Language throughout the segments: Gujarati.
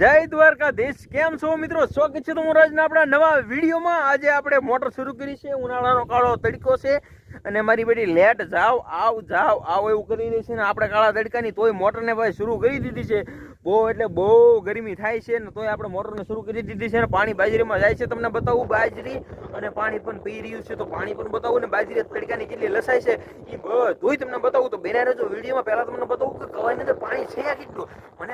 જય દ્વારકાધીશ. કેમ છો મિત્રો? સ્વાગત છે તમારું આપણા નવા વિડીયોમાં. આજે આપણે મોટર શરૂ કરી છે. ઉનાળાનો કાળો તડકો છે અને મારી બેટી લેટ જાવ, આવ જાવ, આવ એવું કરી રહી છે ને આપણે કાળા તડકાની તોય મોટરને ભાઈ શરૂ કરી દીધી છે. બહુ એટલે બહુ ગરમી થાય છે ને તોય આપણે મોટરને શરૂ કરી દીધી છે ને પાણી બાજરીમાં જાય છે. તમને બતાવું બાજરી અને પાણી પણ પી રહ્યું છે. તો પાણી પણ બતાવું ને બાજરી તડકાની કેટલી લસાય છે એ બધુંય તમને બતાવું. તો બેના રહેજો વિડીયોમાં. પહેલાં તમને બતાવું કે કવાની અંદર પાણી છે કેટલું?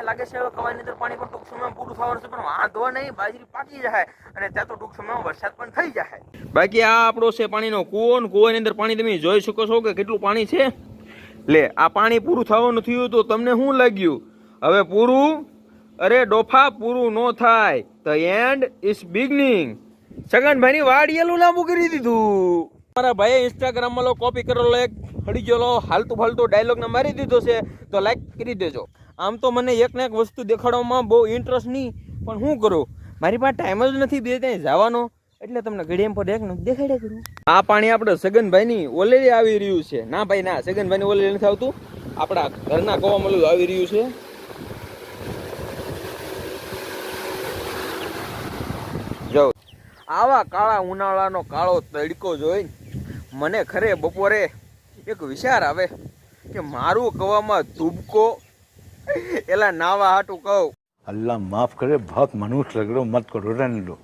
લાગે છે હવે કવાની અંદર પાણી પણ ટૂંક સમયમાં પૂરું થવાનું છે, પણ વાંધો નહીં, બાજરી પાકી જાય અને ત્યાં તો ટૂંક સમયમાં વરસાદ પણ થઈ જાય. બાકી આ આપણો છે પાણીનો કૂવો ને કૂવાની અંદર પાણી તમે જોઈ શકો છો કે કેટલું પાણી છે. લે, આ પાણી પૂરું થવાનું થયું તો તમને શું લાગ્યું? હવે પૂરું? અરે ડોફા, પૂરું ન થાય. ધ એન્ડ ઇઝ બિગનિંગ સગનભાઈની વાડિયેલું લાંબુ કરી દીધું. મારા ભાઈએ ઇન્સ્ટાગ્રામમાં લો કોપી કરેલો એક હડી ગયેલો હાલતું ફાલતું ડાયલોગને મારી દીધો છે. તો લાઈક કરી દેજો. આમ તો મને એક ને એક વસ્તુ દેખાડવામાં બહુ ઇન્ટરેસ્ટ નહીં પણ શું કરું? મારી પાસે ટાઈમ જ નથી, બે ત્યાં જવાનો. એટલે તમને ઘડીએમ પર એક દેખાડે કરું. આ પાણી આપણે સગનભાઈની ઓલેલી આવી રહ્યું છે. ના ભાઈ, ના, સગનભાઈની ઓલેલી નથી આવતું. આપણા ઘરના કવામાં આવી રહ્યું છે. જો, આવા કાળા ઉનાળાનો કાળો તડકો જોઈ મને ખરે બપોરે એક વિચાર આવે કે મારું કવામાં ધૂબકો એલા નાવા હાટું કહું अल्लाह माफ करे बहुत मनुष्य लग रहे हो मत करो रहने दो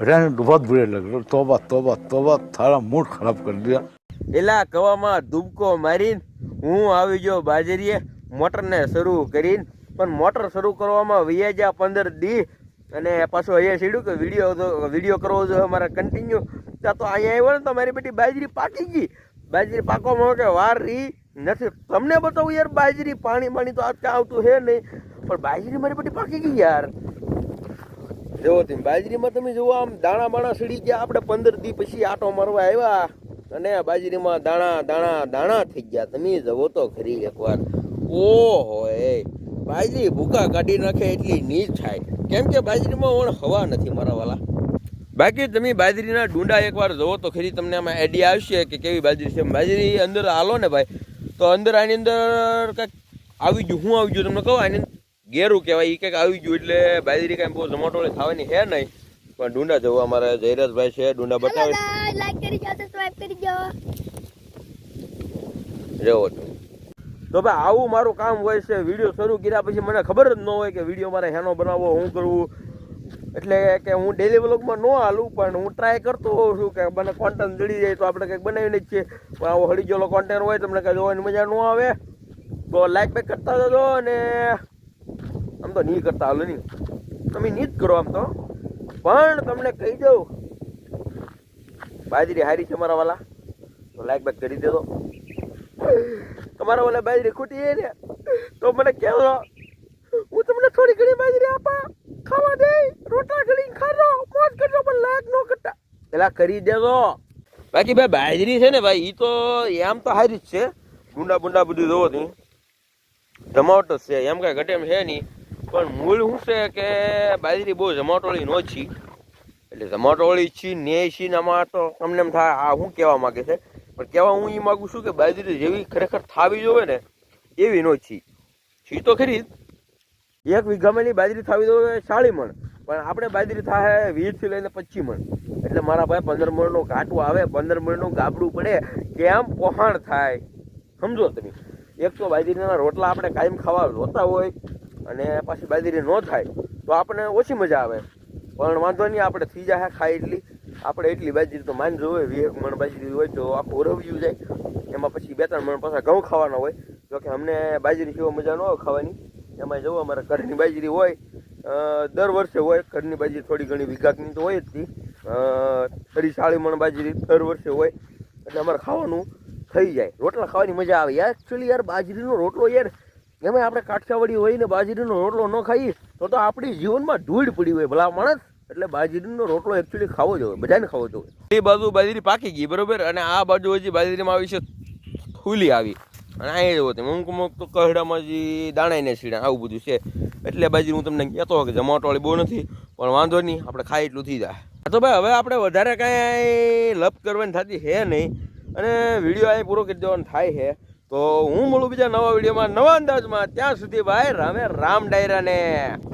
रहने दो बहुत बुरे लग रहे हो तोबा तोबा तोबा थारा मूड खराब कर दिया એલા કવામાં ધૂબકો મારીને હું આવી ગયો બાજરીએ મોટરને શરૂ કરીને પણ મોટર શરૂ કરવામાં વ્યાજા પંદર દી અને પાછું અહીંયા સીડ્યું કે વિડીયો વિડીયો કરવો જોઈએ અમારે કન્ટિન્યુ ત્યાં તો અહીંયા આવ્યો ને તો મારી બેટી બાજરી પાકી ગઈ બાજરી પાકવામાં કે વાર રહી નથી. તમને બતાવું યાર, બાજરી, પાણી પાણી તો કાંઈ આવતું છે નહીં. પણ બાજરી મારી બધી પાકી ગઈ યાર. જુઓ તમે, બાજરીમાં તમે જુઓ, આમ દાણા બાણા સડી ગયા. આપણે પંદર દી પછી આટો મારવા આવ્યા. અને બાજરીમાં દાણા દાણા દાણા થઈ ગયા. તમે જવો તો ખરી એકવાર. ઓહો, એ. બાજરી ભૂકા કાઢી નાખે એટલી નીચ થાય. કેમ કે બાજરીમાં ઓણ હવા નથી મારા વાલા. બાકી તમે બાજરીના ડુંડા એકવાર જવો તો ખરી તમને આમાં આઈડિયા આવશે કે કેવી બાજરી છે. બાજરી અંદર હાલો ને ભાઈ. તો અંદર આની અંદર કંઈક આવી ગયું હું આવી ગયું તમને કહું આની ગેરું કહેવાય એ કંઈક આવી ગયું એટલે બાજરી કાંઈ બહુ જમાટોળી થવાની હે નહીં પણ ડુંડા જવું અમારા જયરાજભાઈ છે ડુંડા બતાવે. લાઈક કરી જાઓ સબસ્ક્રાઇબ કરી જાઓ રેવો તો. તો ભાઈ આવું મારું કામ હોય છે વીડિયો શરૂ કર્યા પછી મને ખબર જ ન હોય કે વીડિયો મારે હેનો બનાવવો શું કરવું એટલે કે હું ડેલી વ્લોગમાં ન હાલું, પણ હું ટ્રાય કરતો હોઉં છું કે મને કોન્ટેન્ટ જડી જાય તો આપણે કંઈક બનાવીને જ છીએ. પણ આવો હળી ગયેલો કોન્ટેન્ટ હોય તમને કંઈ જોવાની મજા ન આવે. તો લાઈક બેક કરતા જજો અને આમ તો નહીં કરતા હાલો નહીં. તમે નહીં જ કરો આમ તો. પણ તમને કહી દઉં, બાજરી હારી છે મારા વાલા. તો લાઈક બેક કરી દેજો. તમારા વાલા બાજરી ખૂટી ને, તો મને કહેજો, હું તમને થોડી ઘણી બાજરી આપા. ખાવા દે, રોટલા ઘણી ખાજો મોજ કરજો, પણ લાયક ન કરતા. પેલા કરી દેજો. બાકી ભાઈ બાજરી છે ને ભાઈ એ તો આમ તો હારી જ છે. ગુંડા બુંડા બધું જોવો તું જમાવટ જ છે, એમ કાંઈ ઘટે એમ છે નહીં. પણ મૂળ શું છે કે બાજરી બહુ જમાવટોળી નો છી. એટલે જમાવટોળી છી ને છી ને આમાં તો તમને એમ થાય, આ શું કહેવા માંગે છે? પણ કહેવા હું એ માગું છું કે બાજરી જેવી ખરેખર થાવી જોવે ને, એવી નો છી. છી તો ખરી જ. એક વીઘામાંની બાજરી થાવી તો સાડી મણ. પણ આપણે બાજરી થાય વીસથી લઈને પચીસ મણ. એટલે મારા ભાઈ પંદર મણનો કાંટો આવે, પંદર મણનું ગાબડું પડે, કેમ પોહાણ થાય? સમજો તમે. એક તો બાજરીના રોટલા આપણે કાયમ ખાવા જોતા હોય અને પાછી બાજરી ન થાય, તો આપણને ઓછી મજા આવે. પણ વાંધો નહીં, આપણે થઈ જાય ખાઈ એટલી. આપણે એટલી બાજરી તો માન જોવે, વીસ મણ બાજરી હોય તો આખું રવ્યું જાય. એમાં પછી બે ત્રણ મણ પાછા ઘઉં ખાવાના હોય. જોકે અમને બાજરી જેવો મજા ન આવે ખાવાની. એમાં જુઓ, અમારે ઘરની બાજરી હોય દર વર્ષે હોય, ઘરની બાજરી થોડી ઘણી વિઘાકની તો હોય જ તી. સાડી મણ બાજરી દર વર્ષે હોય, એટલે અમારે ખાવાનું થઈ જાય. રોટલા ખાવાની મજા આવે. યાર એકચ્યુઅલી યાર, બાજરીનો રોટલો યાર એમાં આપણે કાઠિયાવાડી હોય ને બાજરીનો રોટલો ન ખાઈએ, તો તો આપણી જીવનમાં ધૂળ પડી હોય, ભલા માણસ. એટલે બાજરીનો રોટલો એકચ્યુઅલી ખાવો જોઈએ બધાને ખાવો જોઈએ એ બાજુ બાજરી પાકી ગઈ, બરોબર? અને આ બાજુ હજી બાજરીમાં આવી છે ફૂલી આવી. અને અહીંયા જવો તમે અમુક અમુક તો કહડામાં જે દાણાઈને સીડા આવું બધું છે. એટલે બાજુ હું તમને કહેતો કે જમાટોવાળી બહુ નથી, પણ વાંધો નહીં, આપણે ખાઈ એટલું થઈ જાય. તો ભાઈ, હવે આપણે વધારે કાંઈ લપ કરવાની થતી છે નહીં. અને વીડિયો અહીં પૂરો કરી દેવાનો થાય છે તો હું મળું બીજા નવા વિડીયોમાં, નવા અંદાજમાં. ત્યાં સુધી ભાઈ, રામે રામ ડાયરાને.